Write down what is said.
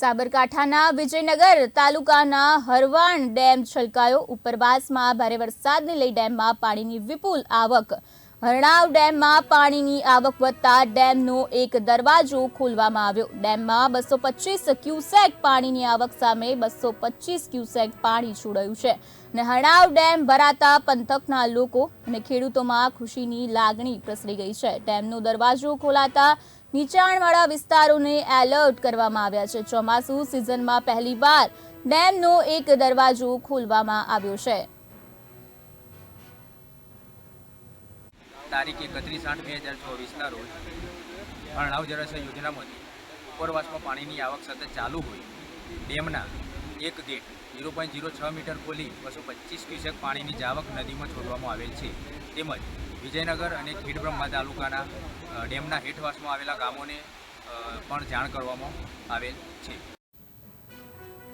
સાબરકાંઠાના વિજયનગર તાલુકાના હરવાણ ડેમ છલકાયો. ઉપરવાસમાં ભારે વરસાદને લઈ ડેમમાં પાણીની વિપુલ આવક. હરણાવ ડેમમાં પાણીની આવક વધતા ડેમનો એક દરવાજો ખોલવામાં આવ્યો. ડેમમાં બસો પચીસ ક્યુસેક પાણીની આવક સામે બસો પચીસ ક્યુસેક પાણી છોડાયું છે. અને હરણાવ ડેમ ભરાતા પંથકના લોકો અને ખેડૂતોમાં ખુશીની લાગણી પ્રસરી ગઈ છે. ડેમનો દરવાજો ખોલાતા નીચાણવાળા વિસ્તારોને એલર્ટ કરવામાં આવ્યા છે. ચોમાસુ સિઝનમાં પહેલીવાર ડેમનો એક દરવાજો ખોલવામાં આવ્યો છે. તારીખ એકત્રીસ આઠ બે હજાર ચોવીસના રોજ અરણાવ જળાશય યોજનામાંથી ઉપરવાસમાં પાણીની આવક સતત ચાલુ હોય. ડેમના એક ગેટ ઝીરો પોઈન્ટ ઝીરો છ મીટર ખોલી બસો પચીસ ક્યુસેક પાણીની જાવક નદીમાં છોડવામાં આવેલ છે. તેમજ વિજયનગર અને ખેડબ્રહ્મા તાલુકાના ડેમના હેઠવાસમાં આવેલા ગામોને પણ જાણ કરવામાં આવેલ છે.